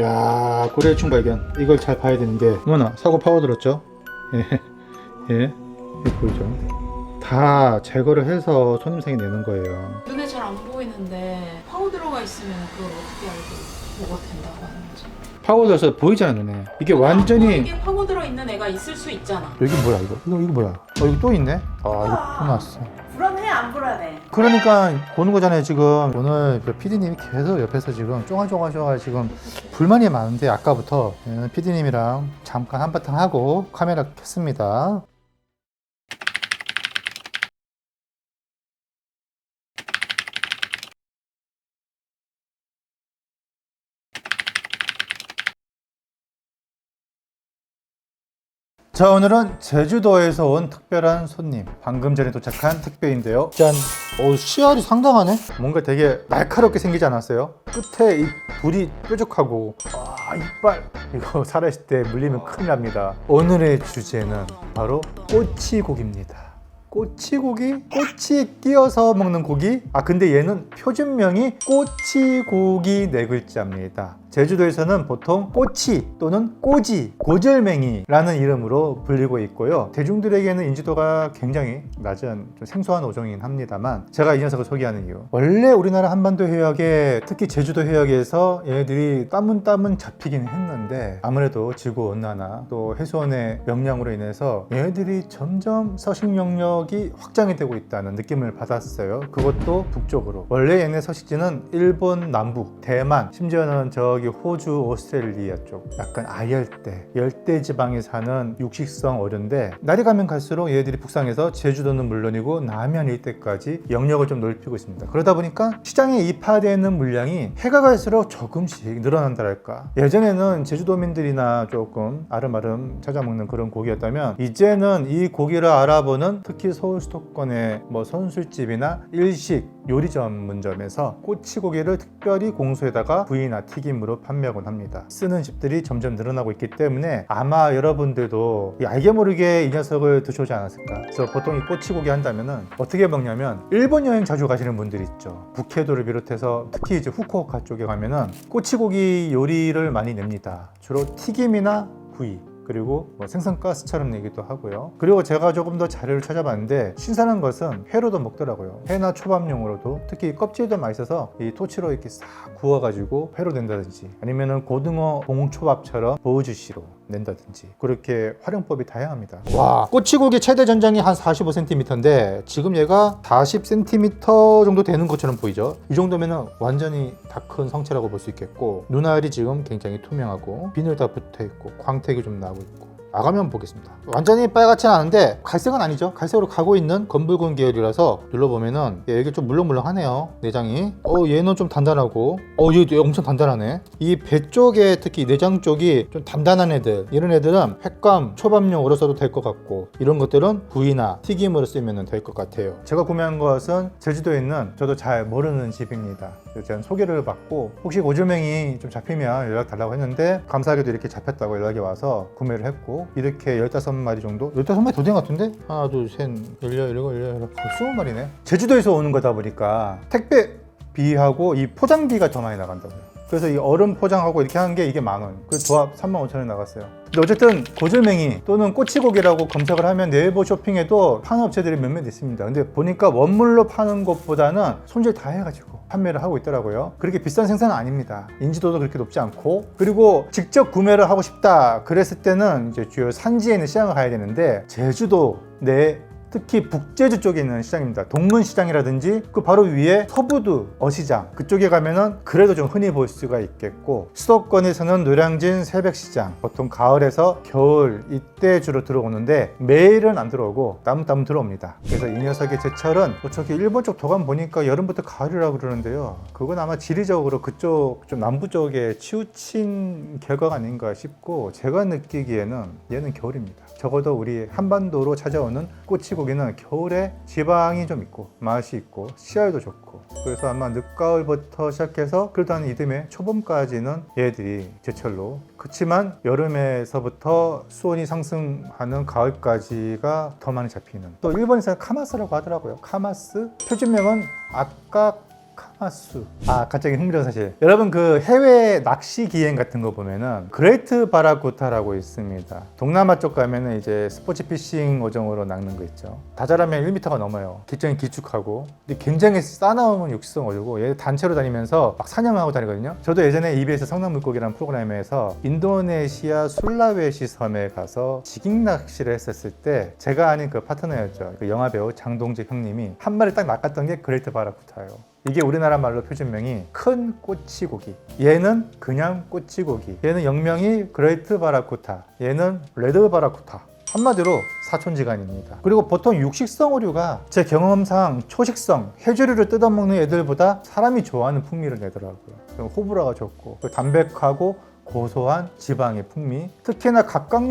야 고래 충 발견. 이걸 잘 봐야 되는 게. 어머나 사고 파고들었죠? 예, 예. 보이죠? 다 제거를 해서 손님상에 내는 거예요. 눈에 잘 안 보이는데 파고 들어가 있으면 그걸 어떻게 알고 뭐가 된다고 하는 거지? 파고들어서 보이잖아 눈에. 이게 아, 완전히 이게 파고 들어 있는 애가 있을 수 있잖아. 여기 뭐야 이거? 이거 이거 뭐야? 어 이거 또 있네? 아 이거 또 나왔어 불안해 안 불안해? 그러니까 보는 거잖아요 지금 오늘 그 PD님이 계속 옆에서 지금 쫑알쫑알쫑알 지금 불만이 많은데 아까부터 PD님이랑 잠깐 한바탕 하고 카메라 켰습니다 자 오늘은 제주도에서 온 특별한 손님 방금 전에 도착한 택배인데요 짠! 오 씨알이 상당하네 뭔가 되게 날카롭게 생기지 않았어요? 끝에 이 불이 뾰족하고 아 이빨 이거 살아있을 때 물리면 큰일 납니다 오늘의 주제는 바로 꼬치고기입니다 꼬치고기? 꼬치에 끼어서 먹는 고기? 아 근데 얘는 표준명이 꼬치고기 네 글자입니다 제주도에서는 보통 꼬치 또는 꼬지, 고절맹이라는 이름으로 불리고 있고요. 대중들에게는 인지도가 굉장히 낮은 좀 생소한 어종이긴 합니다만 제가 이 녀석을 소개하는 이유 원래 우리나라 한반도 해역에 특히 제주도 해역에서 얘네들이 따문따문 잡히긴 했는데 아무래도 지구 온난화 또 해수원의 명량으로 인해서 얘네들이 점점 서식 영역이 확장이 되고 있다는 느낌을 받았어요. 그것도 북쪽으로 원래 얘네 서식지는 일본 남북, 대만, 심지어는 저기 호주, 오스트레일리아 쪽 약간 아열대, 열대 지방에 사는 육식성 어류인데 날이 가면 갈수록 얘들이 북상해서 제주도는 물론이고 남해안 일대까지 영역을 좀 넓히고 있습니다. 그러다 보니까 시장에 입하되는 물량이 해가 갈수록 조금씩 늘어난다랄까. 예전에는 제주도민들이나 조금 아름아름 찾아먹는 그런 고기였다면 이제는 이 고기를 알아보는 특히 서울 수도권의 뭐 선술집이나 일식 요리 전문점에서 꼬치고기를 특별히 공수에다가 구이나 튀김으로 판매하곤 합니다. 쓰는 집들이 점점 늘어나고 있기 때문에 아마 여러분들도 이 알게 모르게 이 녀석을 드셔오지 않았을까. 그래서 보통 이 꼬치고기 한다면은 어떻게 먹냐면 일본 여행 자주 가시는 분들 있죠. 북해도를 비롯해서 특히 이제 후쿠오카 쪽에 가면은 꼬치고기 요리를 많이 냅니다. 주로 튀김이나 구이. 그리고 뭐 생선가스처럼 내기도 하고요. 그리고 제가 조금 더 자료를 찾아봤는데 신선한 것은 회로도 먹더라고요. 회나 초밥용으로도 특히 껍질도 맛있어서 이 토치로 이렇게 싹 구워가지고 회로 낸다든지 아니면은 고등어 봉초밥처럼 보우주시로 낸다든지 그렇게 활용법이 다양합니다. 와 꼬치고기 최대 전장이 한 45cm인데 지금 얘가 40cm 정도 되는 것처럼 보이죠? 이 정도면은 완전히 다 큰 성체라고 볼 수 있겠고 눈알이 지금 굉장히 투명하고 비늘 다 붙어 있고 광택이 좀 나고 있고 아가면 보겠습니다. 완전히 빨갛진 않은데 갈색은 아니죠. 갈색으로 가고 있는 검붉은 계열이라서 눌러보면은 예, 이게 좀 물렁물렁하네요. 내장이. 어 얘는 좀 단단하고 어 얘도 엄청 단단하네. 이 배 쪽에 특히 내장 쪽이 좀 단단한 애들 이런 애들은 횟감 초밥용으로 써도 될 것 같고 이런 것들은 구이나 튀김으로 쓰면 될 것 같아요. 제가 구매한 것은 제주도에 있는 저도 잘 모르는 집입니다. 제가 소개를 받고 혹시 고주맹이 좀 잡히면 연락 달라고 했는데 감사하게도 이렇게 잡혔다고 연락이 와서 구매를 했고 이렇게 15마리 정도? 15마리 더된것 같은데? 하나 둘셋 열려 열려 열려 열려 20마리네 제주도에서 오는 거다 보니까 택배 비하고 이 포장비가 더 많이 나간다고요 그래서 이 얼음 포장하고 이렇게 하는 게 이게 만 원. 그 조합 3만 5천 원 나갔어요. 근데 어쨌든 고질맹이 또는 꼬치고기라고 검색을 하면 네이버 쇼핑에도 파는 업체들이 몇몇 있습니다. 근데 보니까 원물로 파는 것보다는 손질 다 해가지고 판매를 하고 있더라고요. 그렇게 비싼 생산은 아닙니다. 인지도도 그렇게 높지 않고. 그리고 직접 구매를 하고 싶다 그랬을 때는 이제 주요 산지에 있는 시장을 가야 되는데 제주도 내 특히 북제주 쪽에 있는 시장입니다. 동문시장이라든지 그 바로 위에 서부두 어시장 그쪽에 가면은 그래도 좀 흔히 볼 수가 있겠고 수도권에서는 노량진 새벽시장 보통 가을에서 겨울 이때 주로 들어오는데 매일은 안 들어오고 따문따문 들어옵니다. 그래서 이 녀석의 제철은 뭐 저기 일본 쪽 도감 보니까 여름부터 가을이라고 그러는데요. 그건 아마 지리적으로 그쪽 좀 남부 쪽에 치우친 결과가 아닌가 싶고 제가 느끼기에는 얘는 겨울입니다. 적어도 우리 한반도로 찾아오는 꼬치고기는 겨울에 지방이 좀 있고 맛이 있고 씨알도 좋고. 그래서 아마 늦가을부터 시작해서 그래도 한 이듬해 초봄까지는 얘들이 제철로 그렇지만 여름에서부터 수온이 상승하는 가을까지가 더 많이 잡히는. 또 일본에서는 카마스라고 하더라고요. 카마스 표준명은 아까 하수. 아, 갑자기 흥미로운 사실. 여러분 그 해외 낚시 기행 같은 거 보면은 그레이트 바라쿠타라고 있습니다. 동남아 쪽 가면은 이제 스포츠 피싱 어종으로 낚는 거 있죠. 다 자라면 1m가 넘어요. 기장이 길쭉하고. 근데 굉장히 싸나운 육성 어종이고 얘 단체로 다니면서 막 사냥하고 다니거든요. 저도 예전에 EBS 성남물고기라는 프로그램에서 인도네시아 술라웨시 섬에 가서 지깅 낚시를 했었을 때 제가 아닌 그 파트너였죠. 그 영화 배우 장동직 형님이 한 마리 딱 낚았던 게 그레이트 바라쿠타예요. 이게 우리나라 말로 표준명이 큰 꼬치고기. 얘는 그냥 꼬치고기. 얘는 영명이 그레이트 바라쿠타. 얘는 레드 바라쿠타. 한마디로 사촌지간입니다. 그리고 보통 육식성 어류가 제 경험상 초식성, 해조류를 뜯어먹는 애들보다 사람이 좋아하는 풍미를 내더라고요. 호불호가 좋고 그리고 담백하고 고소한 지방의 풍미. 특히나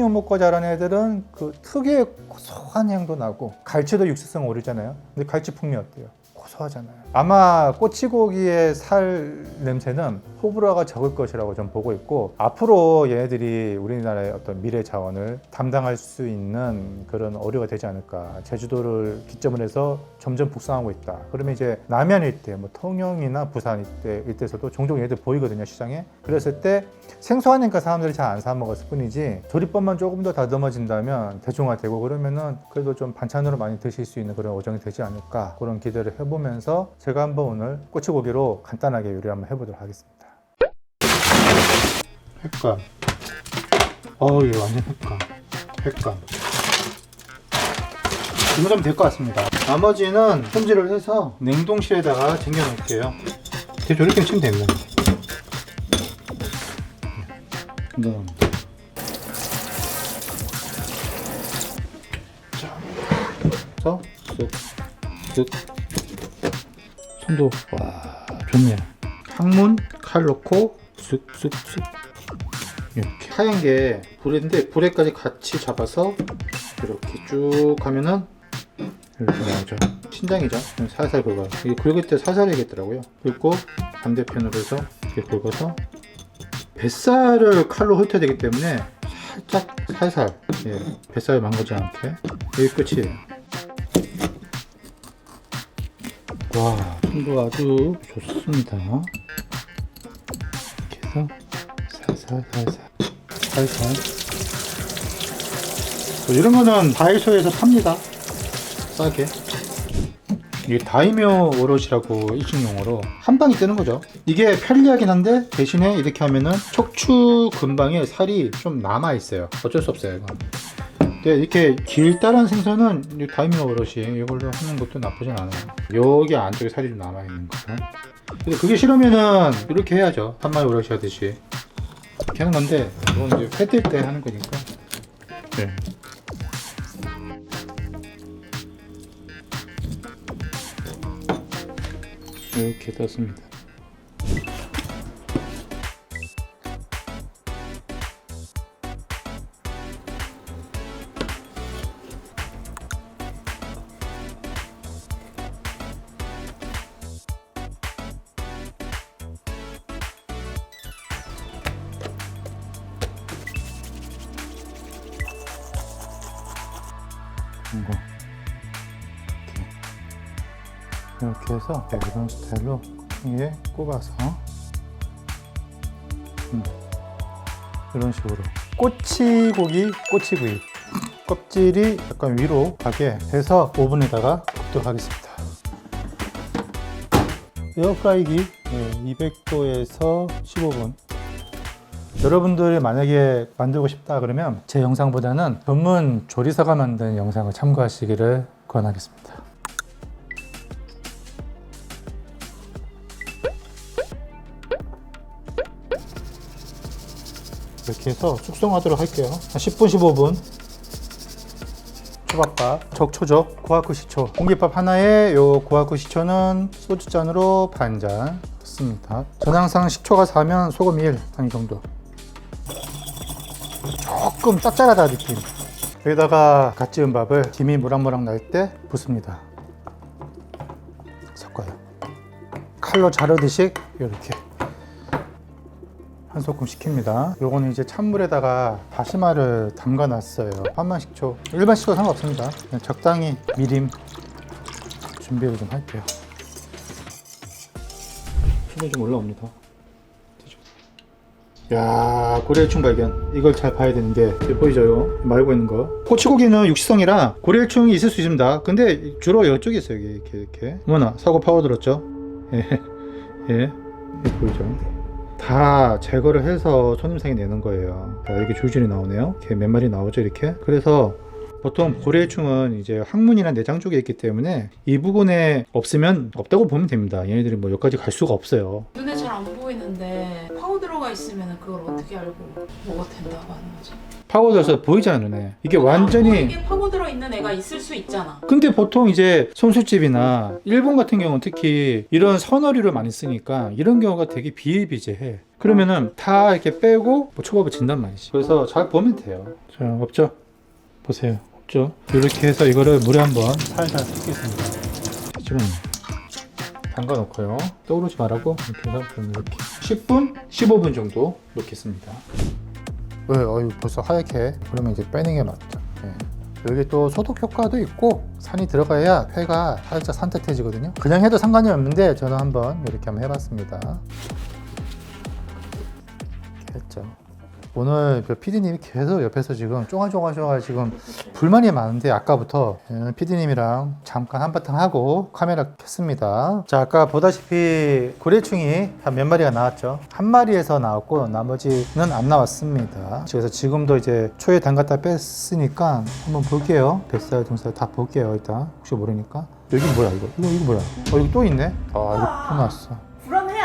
먹고 자란 애들은 그 특유의 고소한 향도 나고 갈치도 육식성 오류잖아요. 근데 갈치 풍미 어때요? 고소하잖아요. 아마 꼬치고기의 살 냄새는 호불호가 적을 것이라고 좀 보고 있고 앞으로 얘네들이 우리나라의 어떤 미래 자원을 담당할 수 있는 그런 어류가 되지 않을까. 제주도를 기점으로 해서 점점 북상하고 있다. 그러면 이제 남해안 일대, 뭐 통영이나 부산 일대 일대에서도 종종 얘네들 보이거든요 시장에. 그랬을 때 생소하니까 사람들이 잘 안 사 먹었을 뿐이지 조리법만 조금 더 다듬어진다면 대중화되고 그러면은 그래도 좀 반찬으로 많이 드실 수 있는 그런 어종이 되지 않을까 그런 기대를 해보면서 제가 한번 오늘 꼬치고기로 간단하게 요리 한번 해보도록 하겠습니다. 횟감. 어우 이거 완전 횟감. 횟감. 이 정도면 될 것 같습니다. 나머지는 손질을 해서 냉동실에다가 쟁여 놓을게요. 대충 이렇게 치면 됩니다. 그다음 자, 그래서 쓱, 쓱 손도 와 좋네요. 항문 칼 넣고 쓱쓱쓱 이렇게 하얀 게 불인데 불에까지 같이 잡아서 이렇게 쭉 하면은 이렇게 나오죠. 신장이죠. 살살 긁어요. 이게 긁을 때 살살이겠더라고요. 긁고 반대편으로 해서 이렇게 긁어서 뱃살을 칼로 훑어야 되기 때문에 살짝 살살 예, 뱃살 망가지 않게 여기 끝이에요. 와, 손도 아주 좋습니다. 이렇게 해서 살살 살살 살살 뭐 이런 거는 다이소에서 팝니다. 싸게. 이게 다이묘 오롯이라고 일식용어로 한 방이 뜨는 거죠. 이게 편리하긴 한데 대신에 이렇게 하면은 척추 근방에 살이 좀 남아 있어요. 어쩔 수 없어요. 이건. 근데 이렇게 길다란 생선은 이 다이묘 오롯이 이걸로 하는 것도 나쁘진 않아요. 여기 안쪽에 살이 좀 남아 있는 거죠. 근데 그게 싫으면은 이렇게 해야죠. 한 마리 오롯이 하듯이 이렇게 하는 건데 이건 이제 회뜰 때 하는 거니까. 네. 이렇게 떴습니다. 해서 이런 스타일로 위에 꼽아서 음, 이런 식으로. 꼬치고기 꼬치구이. 껍질이 약간 위로 가게 해서 오븐에다가 굽도록 하겠습니다. 에어프라이기 200도에서 15분. 여러분들이 만약에 만들고 싶다 그러면 제 영상보다는 전문 조리사가 만든 영상을 참고하시기를 권하겠습니다 이렇게 해서 숙성하도록 할게요. 한 10분, 15분. 초밥밥, 적초죠. 고하쿠 시초. 공깃밥 하나에 요 고하쿠 시초는 소주잔으로 반 잔 넣습니다. 전 항상 식초가 4면 소금 1, 한이 정도. 조금 짭짤하다 느낌. 여기다가 갓 지은 밥을 김이 무락무락 날 때 붓습니다. 섞어요. 칼로 자르듯이 이렇게. 한 소끔 식힙니다. 요거는 이제 찬물에다가 다시마를 담가 놨어요. 한만 식초. 일반 식초 상관없습니다. 그냥 적당히 미림 준비를 좀 할게요. 수준이 좀 올라옵니다. 야 고래일충 발견 이걸 잘 봐야 되는 게 여기 보이죠 이거 말고 있는 거 꼬치고기는 육식성이라 고래일충이 있을 수 있습니다 근데 주로 이쪽에 있어요 이렇게 이렇게 어머나 사고 파고들었죠 예, 예 여기 보이죠 다 제거를 해서 손님상에 내는 거예요. 자, 이렇게 줄줄이 나오네요. 이렇게 몇 마리 나오죠 이렇게? 그래서 보통 고래일충은 이제 항문이나 내장 쪽에 있기 때문에 이 부분에 없으면 없다고 보면 됩니다. 얘네들이 뭐 여기까지 갈 수가 없어요. 눈에 잘 안 보이는데 파우더가 있으면 그걸 어떻게 알고 뭐가 된다고 하는 거지? 파고들어서 보이잖아 눈에. 이게 완전히 이게 파고들어 있는 애가 있을 수 있잖아. 근데 보통 이제 손술집이나 일본 같은 경우는 특히 이런 선어류를 많이 쓰니까 이런 경우가 되게 비일비재해. 그러면은 다 이렇게 빼고 뭐 초밥을 진단 말이지. 그래서 잘 보면 돼요. 자 없죠? 보세요. 없죠? 이렇게 해서 이거를 물에 한번 살살 섞겠습니다. 지금 담가 놓고요. 떠오르지 말라고 이렇게 해서 이렇게 10분? 15분 정도 놓겠습니다 왜 어이 벌써 하얗게 그러면 이제 빼는 게 맞죠 네. 여기 또 소독 효과도 있고 산이 들어가야 회가 살짝 산뜻해지거든요. 그냥 해도 상관이 없는데 저는 한번 이렇게 한번 해봤습니다. 했죠. 오늘 그 PD님이 계속 옆에서 지금 쫑아쫑아쫑아 지금 불만이 많은데 아까부터 PD님이랑 잠깐 한바탕 하고 카메라 켰습니다. 자 아까 보다시피 고래충이 한 몇 마리가 나왔죠. 한 마리에서 나왔고 나머지는 안 나왔습니다. 그래서 지금도 이제 초에 담갔다 뺐으니까 한번 볼게요. 뱃살 등살 다 볼게요 일단 혹시 모르니까 여기 뭐야 이거 이거 이거 뭐야? 어 여기 또 있네. 아 이거 또 나왔어.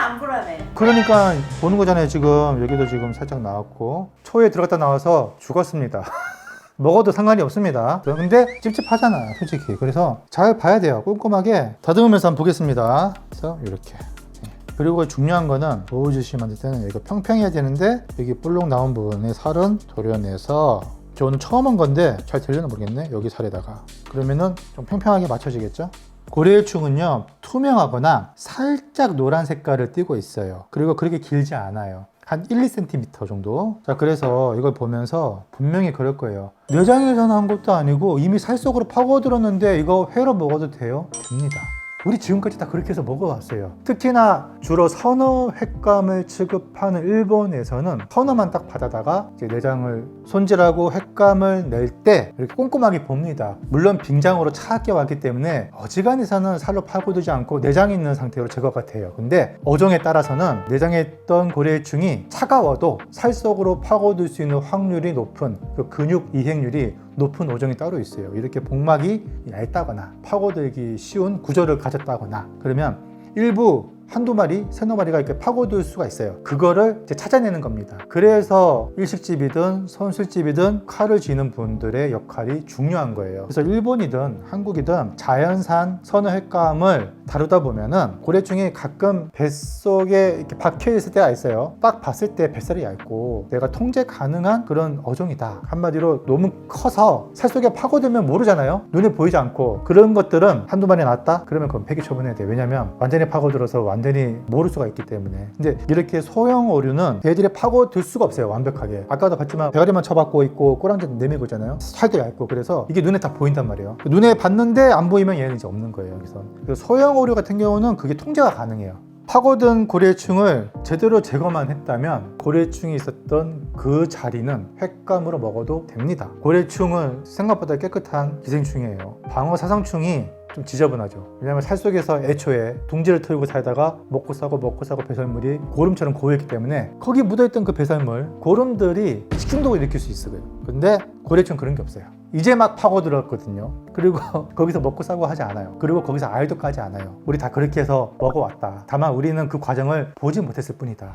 안 불안해? 그러니까 보는 거잖아요 지금 여기도 지금 살짝 나왔고 초에 들어갔다 나와서 죽었습니다. 먹어도 상관이 없습니다. 근데 찝찝하잖아 솔직히. 그래서 잘 봐야 돼요. 꼼꼼하게 다듬으면서 한번 보겠습니다. 그래서 이렇게. 네. 그리고 중요한 거는 보여주시 만들 때는 여기가 평평해야 되는데 여기 볼록 나온 부분에 살은 도려내서 저 오늘 처음 한 건데 잘 되려나 모르겠네 여기 살에다가. 그러면은 좀 평평하게 맞춰지겠죠 고래일충은요 투명하거나 살짝 노란 색깔을 띠고 있어요. 그리고 그렇게 길지 않아요. 한 1, 2cm 정도. 자 그래서 이걸 보면서 분명히 그럴 거예요. 내장에서 난 것도 아니고 이미 살 속으로 파고들었는데 이거 회로 먹어도 돼요? 됩니다 우리 지금까지 다 그렇게 해서 먹어왔어요. 특히나 주로 선어 횟감을 취급하는 일본에서는 선어만 딱 받아다가 내장을 손질하고 횟감을 낼 때 이렇게 꼼꼼하게 봅니다. 물론 빙장으로 차갑게 왔기 때문에 어지간해서는 살로 파고들지 않고 내장이 있는 상태로 제거가 돼요. 근데 어종에 따라서는 내장에 있던 고래충이 차가워도 살 속으로 파고들 수 있는 확률이 높은 그 근육 이행률이 높은 어종이 따로 있어요. 이렇게 복막이 얇다거나 파고들기 쉬운 구조를 가졌다거나 그러면 일부 한두 마리, 세너 마리가 이렇게 파고들 수가 있어요. 그거를 이제 찾아내는 겁니다. 그래서 일식집이든 선술집이든 칼을 쥐는 분들의 역할이 중요한 거예요. 그래서 일본이든 한국이든 자연산 선어 횟감을 다루다 보면은 고래충이 가끔 뱃속에 이렇게 박혀 있을 때가 있어요. 딱 봤을 때 뱃살이 얇고 내가 통제 가능한 그런 어종이다. 한마디로 너무 커서 살 속에 파고들면 모르잖아요. 눈에 보이지 않고 그런 것들은 한두 마리 나왔다? 그러면 그건 폐기 처분해야 돼. 왜냐면 완전히 파고들어서 완 전히 모를 수가 있기 때문에. 근데 이렇게 소형 어류는 애들이 파고들 수가 없어요. 완벽하게. 아까도 봤지만 배가리만 쳐박고 있고 꼬랑지 내밀고 있잖아요. 살도 얇고 그래서 이게 눈에 다 보인단 말이에요. 눈에 봤는데 안 보이면 얘는 이제 없는 거예요. 여기서. 소형 어류 같은 경우는 그게 통제가 가능해요. 파고든 고래충을 제대로 제거만 했다면 고래충이 있었던 그 자리는 횟감으로 먹어도 됩니다. 고래충은 생각보다 깨끗한 기생충이에요. 방어 사상충이 좀 지저분하죠. 왜냐하면 살 속에서 애초에 둥지를 털고 살다가 먹고 싸고 먹고 싸고 배설물이 고름처럼 고였기 때문에 거기 묻어있던 그 배설물 고름들이 식중독을 일으킬 수 있어요. 근데 고래충 그런 게 없어요. 이제 막 파고들었거든요. 그리고 거기서 먹고 싸고 하지 않아요. 그리고 거기서 알도 까지 않아요. 우리 다 그렇게 해서 먹어왔다. 다만 우리는 그 과정을 보지 못했을 뿐이다.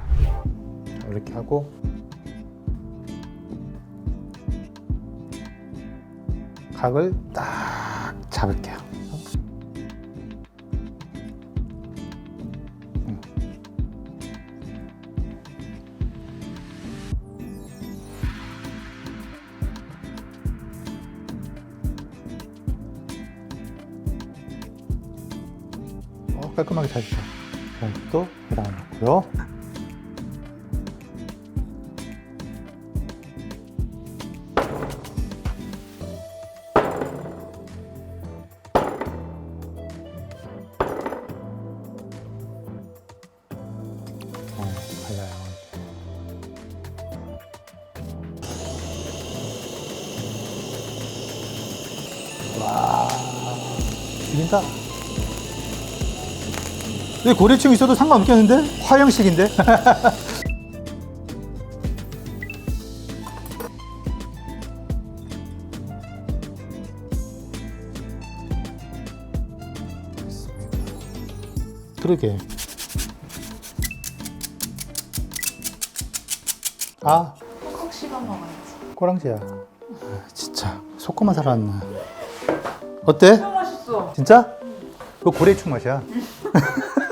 이렇게 하고 각을 딱 잡을게요. 깔끔하게 잘 주죠. 자, 이것도 계란 넣고요. 와, 죽인다. 여기 고래충 있어도 상관없겠는데? 화형식인데? 그러게. 아, 콕콕 씹어 먹어야지. 꼬랑지야. 아, 진짜 속고만 살았네. 어때? 너무 맛있어. 진짜? 그거 고래충 맛이야.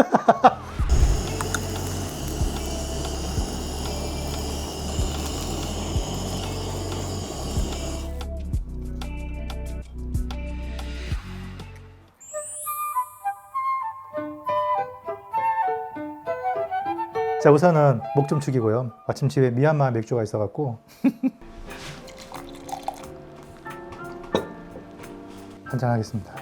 자 우선은 목좀 축이고요. 마침 집에 미얀마 맥주가 있어갖고 한잔 하겠습니다.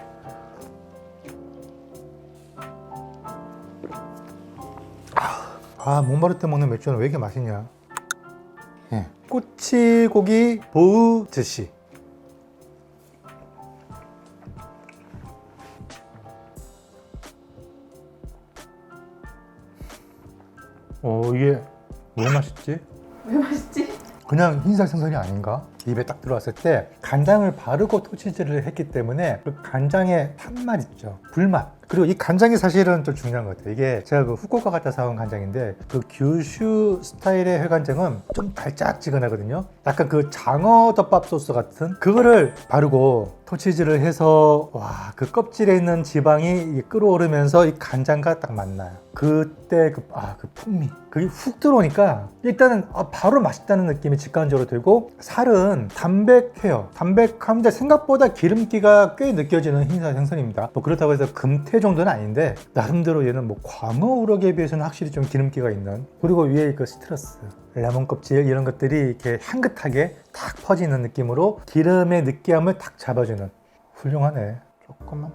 아, 목마를 때 먹는 맥주는 왜 이렇게 맛있냐? 예. 꼬치고기 보우드시. 어, 이게 왜 맛있지? 왜 맛있지? 그냥 흰살 생선이 아닌가? 입에 딱 들어왔을 때 간장을 바르고 토치질을 했기 때문에 그 간장의 탄맛 있죠. 불맛. 그리고 이 간장이 사실은 좀 중요한 것 같아요. 이게 제가 그 후쿠오카 갔다 사온 간장인데 그 규슈 스타일의 회간장은 좀 달짝지근하거든요. 약간 그 장어 덮밥 소스 같은 그거를 바르고 토치질을 해서 와 그 껍질에 있는 지방이 이게 끌어오르면서 이 간장과 딱 만나요. 그때 그, 아, 그 풍미. 그게 훅 들어오니까 일단은 아, 바로 맛있다는 느낌이 직관적으로 들고 살은 담백해요. 담백한데 생각보다 기름기가 꽤 느껴지는 흰살 생선입니다. 뭐 그렇다고 해서 금태 정도는 아닌데 나름대로 얘는 뭐 광어 우럭에 비해서는 확실히 좀 기름기가 있는 그리고 위에 그 스트러스 레몬 껍질 이런 것들이 이렇게 향긋하게 탁 퍼지는 느낌으로 기름의 느끼함을 탁 잡아주는 훌륭하네. 조금만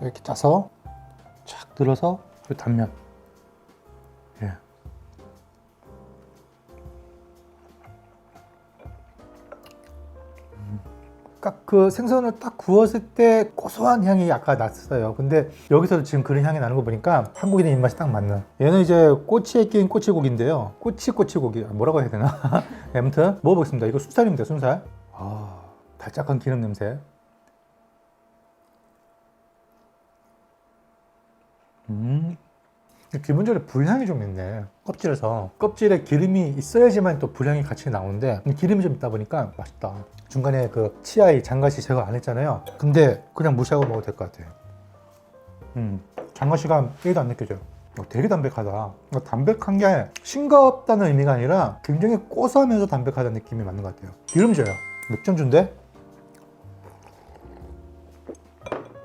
이렇게 짜서 착 들어서 그 단면. 딱 그 생선을 딱 구웠을 때 고소한 향이 아까 났어요. 근데 여기서도 지금 그런 향이 나는 거 보니까 한국인의 입맛이 딱 맞는. 얘는 이제 꼬치에 낀 꼬치고기인데요. 꼬치 꼬치고기 뭐라고 해야 되나? 네, 아무튼 먹어보겠습니다. 이거 순살입니다. 순살. 아 달짝한 기름 냄새. 음. 기본적으로 불향이 좀 있네. 껍질에서 껍질에 기름이 있어야지만 또 불향이 같이 나오는데 기름이 좀 있다 보니까 맛있다. 중간에 그 치아이 장가시 제거 안 했잖아요. 근데 그냥 무시하고 먹어도 될 것 같아요. 음, 장가시가 1도 안 느껴져요. 어, 되게 담백하다. 어, 담백한 게 싱겁다는 의미가 아니라 굉장히 고소하면서 담백하다는 느낌이 맞는 것 같아요. 기름져요. 맥전주인데?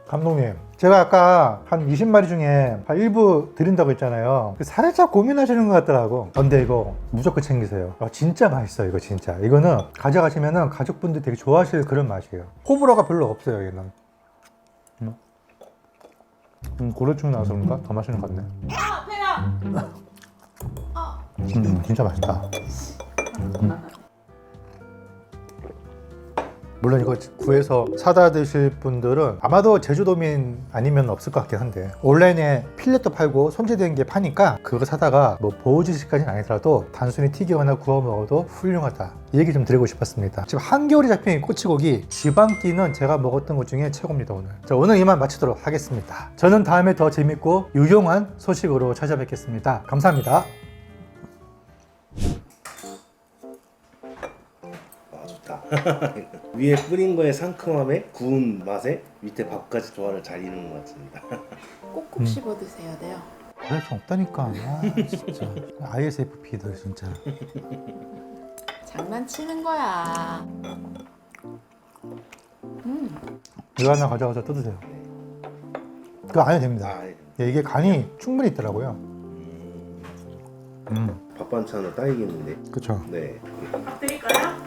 감독님, 제가 아까 한 20마리 중에 한 일부 드린다고 했잖아요. 살짝 고민하시는 것 같더라고. 근데 이거 무조건 챙기세요. 아, 진짜 맛있어요, 이거 진짜. 이거는 가져가시면은 가족분들 되게 좋아하실 그런 맛이에요. 호불호가 별로 없어요, 얘는. 음, 음 고래충 나와서 그런가? 더 맛있는 것 같네. 아 배야. 아. 음, 진짜 맛있다. 물론 이거 구해서 사다 드실 분들은 아마도 제주도민 아니면 없을 것 같긴 한데 온라인에 필렛도 팔고 손질된 게 파니까 그거 사다가 뭐 보호지식까지는 아니더라도 단순히 튀기거나 구워 먹어도 훌륭하다. 이 얘기 좀 드리고 싶었습니다. 지금 한겨울에 잡힌 꼬치고기 지방기는 제가 먹었던 것 중에 최고입니다 오늘. 자 오늘 이만 마치도록 하겠습니다. 저는 다음에 더 재밌고 유용한 소식으로 찾아뵙겠습니다. 감사합니다. 아 좋다. 위에 뿌린 거의 상큼함에 구운 맛에 밑에 밥까지 조화를 잘 이루는 것 같습니다. 꼭꼭 음. 씹어 드세야 돼요. 그럴 수 없다니까 아, 진짜 ISFP들 진짜 장난치는 거야. 음. 이거 하나 가져가서 뜯으세요. 그거 안 해도 됩니다. 아, 예. 예, 이게 간이 충분히 있더라고요. 음, 음, 밥 반찬으로 딱이겠는데. 그쵸. 네. 밥 드릴까요?